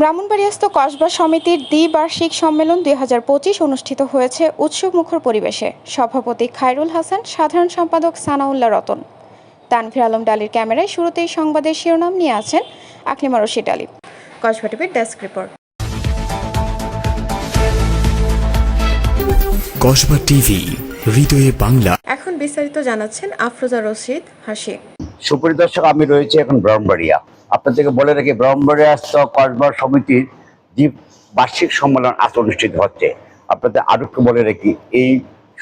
ব্রাহ্মণবাড়িয়াস্থ কসবা সমিতির দ্বিবার্ষিক সম্মেলন দুই হাজার পঁচিশ অনুষ্ঠিত হয়েছে উৎসবমুখর পরিবেশে। সভাপতি খায়রুল হাসান সাধারণ সম্পাদক সানাউল্লাহ রতন। তানভীর আলম ডালির ক্যামেরায় শুরুতেই সংবাদের শিরোনাম নিয়ে আছেন আকলিমা রশিদ আলী। কসবা টিভির ডেস্ক রিপোর্ট। কসবা টিভি হৃদয়ে বাংলা। এখন বিস্তারিত জানাচ্ছেন আফরোজা রশিদ হাসি। সুপরিদর্শক আমি রয়েছে এখন ব্রাহ্মণবাড়িয়া। আপনাদেরকে বলে রাখি ব্রাহ্মণবাড়িয়াস্থ কসবা সমিতির যে বার্ষিক সম্মেলন আজ অনুষ্ঠিত হচ্ছে, আপনাদের আরও একটু বলে রাখি, এই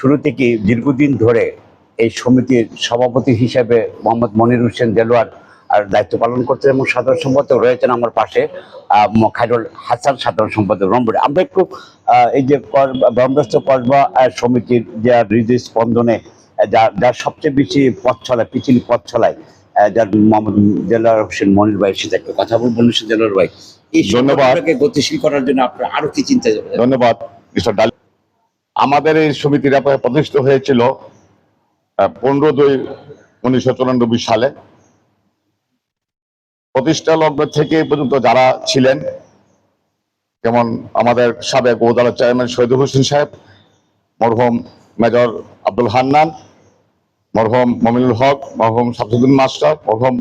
শুরু থেকে দীর্ঘদিন ধরে এই সমিতির সভাপতি হিসেবে মোহাম্মদ মনির হোসেন দেলোয়ার আর দায়িত্ব পালন করছেন এবং সাধারণ সম্পাদক রয়েছেন আমার পাশে খায়রুল হাসান, সাধারণ সম্পাদক ব্রাহ্মণবাড়ি আমরা একটু এই যে ব্রহ্মস্থ কসবা সমিতির যা হৃদয় স্পন্দনে, যা যার সবচেয়ে বেশি পথ ছলায় পিছিয়ে পথ যার মোহাম্মদ দেলোয়ার হোসেন মনির ভাইয়ের সাথে একটা কথা বলব মনির হোসেন ভাই। এই ধন্যবাদ। গতিশীল করার জন্য আপনার আরও কি চিন্তা ধন্যবাদ মিস্টার ডাল আমাদের এই সমিতিটা প্রতিষ্ঠিত হয়েছিল পনেরো দুই উনিশশো চুরানব্বই সালে। প্রতিষ্ঠা লগ্ন থেকে পর্যন্ত যারা ছিলেন যেমন আমাদের সাবেক উপজেলা চেয়ারম্যান শহীদুল হোসেন সাহেব মরহুম মেজর আব্দুল হান্নান মরহুম মমিনুল হক, মরহুম শামসুদ্দিন মাস্টার, মরহুম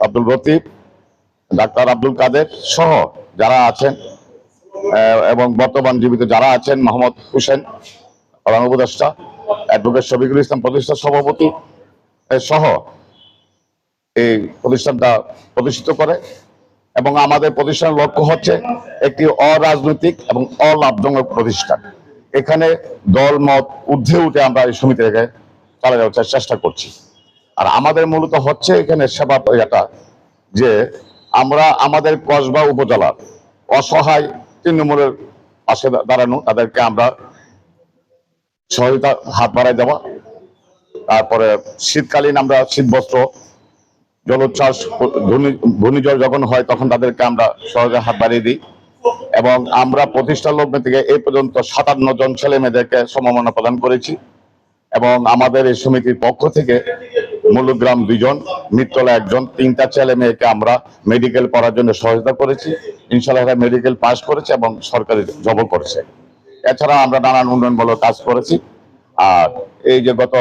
আব্দুল লতিফ ডাক্তার আব্দুল কাদের সহ যারা আছেন এবং বর্তমান জীবিত যারা আছেন, মোহাম্মদ হোসেন, প্রধান উপদেষ্টা, অ্যাডভোকেট শফিকুল ইসলাম প্রতিষ্ঠা সভাপতি সহ এই প্রতিষ্ঠানটা প্রতিষ্ঠিত করে, এবং আমাদের প্রতিষ্ঠানের লক্ষ্য হচ্ছে একটি অরাজনৈতিক এবং অলাভজনক প্রতিষ্ঠান। এখানে দল মত ঊর্ধ্বে উঠে আমরা এই সমিতি রেখে যাওয়ার চেষ্টা করছি। আর আমাদের মূলত হচ্ছে এখানে সেবা এটা যে আমরা আমাদের কসবা উপজেলার অসহায় তৃণমূলের পাশে দাঁড়ানো, তাদেরকে আমরা সহায়তা হাত বাড়াই দেওয়া তারপরে শীতকালীন আমরা শীত বস্ত্র জলোচ্ছ্বাস ঘূর্ণিঝড় যখন হয় তখন তাদেরকে আমরা সহজে হাত বাড়িয়ে দিই। এবং আমরা প্রতিষ্ঠা লগ্ন থেকে এই পর্যন্ত সাতান্ন জন ছেলে মেয়েদেরকে সমমানা প্রদান করেছি। এবং আমাদের এই সমিতির পক্ষ থেকে মূলগ্রাম দুইজন মিত্তলা একজন, তিনটা ছেলে মেয়েকে আমরা মেডিকেল পড়ার জন্য সহায়তা করেছি। ইনশাল্লাহ মেডিকেল পাস করেছে এবং সরকারি জব করেছে। এছাড়া আমরা নানান উন্নয়নমূলক কাজ করেছি। আর এই যে গত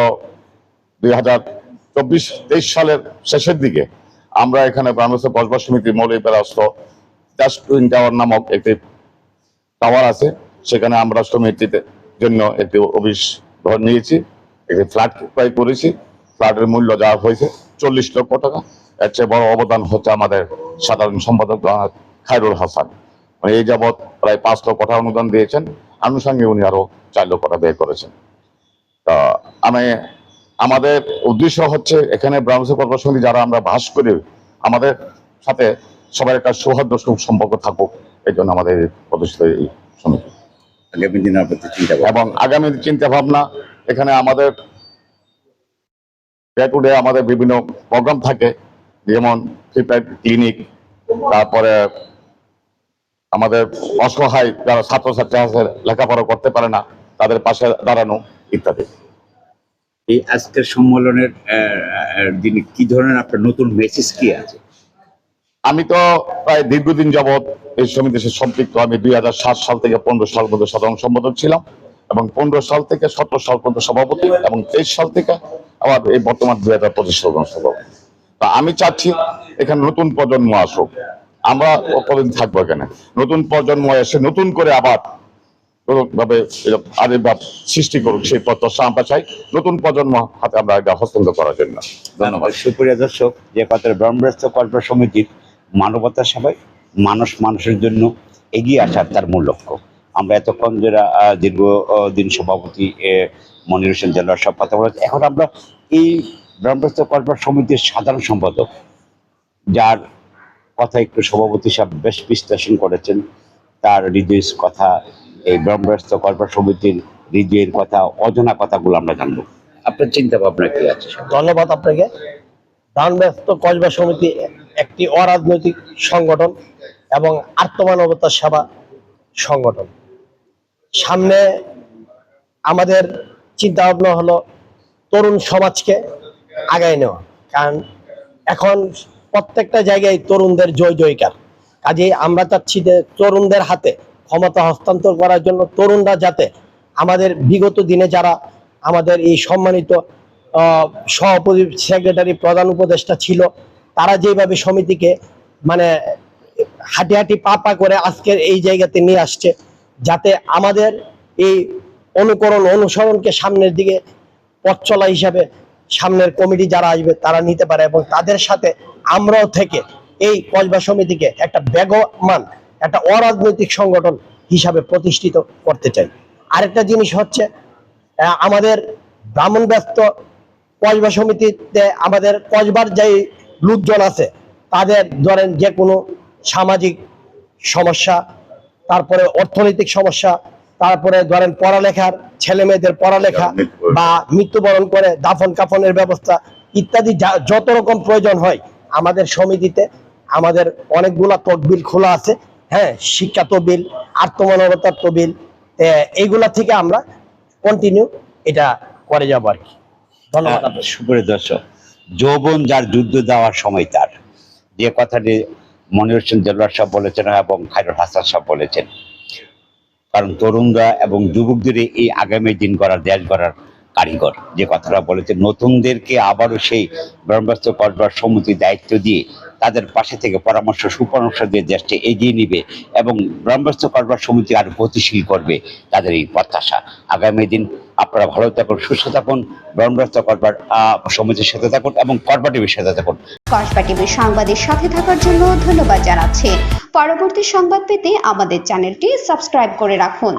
দুই হাজার চব্বিশ তেইশ সালের শেষের দিকে আমরা এখানে বাংলাদেশ বসবাস সমিতি মৌলিক রাষ্ট্র জাস্ট টুইন টাওয়ার নামক একটি টাওয়ার আছে। সেখানে আমরা সমিতিতে জন্য একটি অফিস নিয়েছি। একটি ফ্ল্যাট ক্রয় করেছি ফ্ল্যাটের মূল্য যা হয়েছে চল্লিশ লক্ষ টাকা। এর চেয়ে বড় অবদান হচ্ছে আমাদের সাধারণ সম্পাদক খায়রুল হাসান। মানে এই যাবৎ প্রায় পাঁচ লক্ষ টাকা অনুদান দিয়েছেন। আনুষঙ্গিক উনি আরও চার লক্ষ টাকা ব্যয় করেছেন। তা আমি আমাদের উদ্দেশ্য হচ্ছে এখানে ব্রাহ্মণ কর্পোরেশন যারা আমরা বাস করি আমাদের সাথে সবার একটা সৌহার্দ্য সম্পর্ক থাকুক এই জন্য আমাদের এই প্রতিষ্ঠিত এই সমিতি। আগামী চিন্তা এবং আগামী চিন্তা ভাবনা এখানে আমাদের ডে টু ডে আমাদের বিভিন্ন প্রোগ্রাম থাকে যেমন প্রিপেড ক্লিনিক তারপরে আমাদের অসহায় যারা ছাত্রছাত্রী আছে লেখাপড়া করতে পারে না তাদের পাশে দাঁড়ানো ইত্যাদি। এই আজকের সম্মেলনের দিনে কি ধরনের আপনার নতুন মেসেজ কি আছে? আমি তো প্রায় দীর্ঘদিন যাবৎ এই সমিতির সাথে সম্পৃক্ত। আমি দুই হাজার সাত সাল থেকে পনেরো সাল পর্যন্ত সাধারণ সম্পাদক ছিলাম। এবং পনেরো সাল থেকে সতেরো সাল পর্যন্ত সভাপতি এবং তেইশ সাল থেকে আবার এই বর্তমান দুই হাজার পঁচিশ সভাপতি। তা আমি চাচ্ছি এখানে নতুন প্রজন্ম আসুক। আমরা কতদিন থাকব এখানে? নতুন প্রজন্ম এসে নতুন করে আবার ভাবে আবির্ভাব সৃষ্টি করুক, সেই প্রত্যাশা আমরা চাই। নতুন প্রজন্ম হাতে আমরা এটা হস্তান্তর করার জন্য। ধন্যবাদ। সুপ্রিয় দর্শক, যে কথা ব্রহ্মস্ত কল্প সমিতির মানবতার সবাই মানুষ মানুষের জন্য এগিয়ে আসার তার মূল লক্ষ্য। আমরা এতক্ষণ যারা আহ, দীর্ঘ দিন সভাপতি মনির হোসেন জেলার সব কথা বলেছি এখন আমরা এই ব্রহ্মস্ত কল্প সমিতির সাধারণ সম্পাদক যার কথা একটু সভাপতি সাহেব বেশ বিশ্লেষণ করেছেন তার হৃদয় কথা এই ব্রহ্মস্ত কল্প সমিতির হৃদয়ের কথা অজানা কথাগুলো আমরা জানব। আপনার চিন্তা ভাবনা কি আছে? ধন্যবাদ আপনাকে। দান ব্যস্ত কসবা সমিতি একটি অরাজনৈতিক সংগঠন এবং আত্মমানবতার সেবা সংগঠন। সামনে আমাদের চিন্তা ভাবনা হলো তরুণ সমাজকে আগায় নেওয়া। কারণ এখন প্রত্যেকটা জায়গায় তরুণদের জয় জয়কার। কাজেই আমরা চাচ্ছি যে তরুণদের হাতে ক্ষমতা হস্তান্তর করার জন্য তরুণরা যাতে আমাদের বিগত দিনে যারা আমাদের এই সম্মানিত সভাপতি সেক্রেটারি প্রধান উপদেষ্টা ছিল, তারা যেভাবে সমিতিকে মানে হাঁটি হাঁটি পা পা করে আজকের এই জায়গাতে নিয়ে আসছে যাতে আমাদের এই অনুকরণ অনুসরণকে সামনের দিকে পথ চলা হিসাবে সামনের কমিটি যারা আসবে তারা নিতে পারে এবং তাদের সাথে আমরাও থেকে এই কসবা সমিতিকে একটা বেগমান, একটা অরাজনৈতিক সংগঠন হিসাবে প্রতিষ্ঠিত করতে চাই। আরেকটা জিনিস হচ্ছে আমাদের ব্রাহ্মণ ব্যস্ত কসবা সমিতিতে আমাদের কসবার যে লোকজন আছে, তাদের ধরেন যে কোনো সামাজিক সমস্যা তারপরে অর্থনৈতিক সমস্যা তারপরে ধরেন পড়ালেখার ছেলে মেয়েদের পড়ালেখা বা মৃত্যুবরণ করে দাফন কাফনের ব্যবস্থা ইত্যাদি যত রকম প্রয়োজন হয় আমাদের সমিতিতে আমাদের অনেকগুলা তকবিল খোলা আছে। হ্যাঁ শিক্ষা তবিল আত্মমানবতার তবিল এইগুলা থেকে আমরা কন্টিনিউ এটা করে যাব আর কি। ধন্যবাদ আপনাকে। সুপ্রিয় দর্শক যৌবন যার যুদ্ধ দেওয়ার সময় তার। যে কথাটি মনির হোসেন দেলোয়ার সাহেব বলেছেন এবং খায়রুল হাসান সাহেব বলেছেন। কারণ তরুণরা এবং যুবকদের এই আগামী দিন গড়ার, দেশ গড়ার কারিগর। যে কথাটা বলেছেন, নতুনদেরকে আবারও সেই ব্রহ্মাস্ত করবার সমিতির দায়িত্ব দিয়ে তাদের পাশে থেকে পরামর্শ, সুপরামর্শ দিয়ে দেশকে এগিয়ে নিবে এবং ব্রহ্মাস্ত করবার সমিতি আরও গতিশীল করবে তাদের এই প্রত্যাশা। আগামী দিন আপনারা ভালো থাকুন, সুস্থ থাকুন ব্রহ্মাস্ত করবার সমাজের সাথে থাকুন এবং করবা টিভির সাথে থাকুন। করবা টিভির সংবাদের সাথে থাকার জন্য ধন্যবাদ জানাচ্ছি। পরবর্তী সংবাদ পেতে আমাদের চ্যানেলটি সাবস্ক্রাইব করে রাখুন।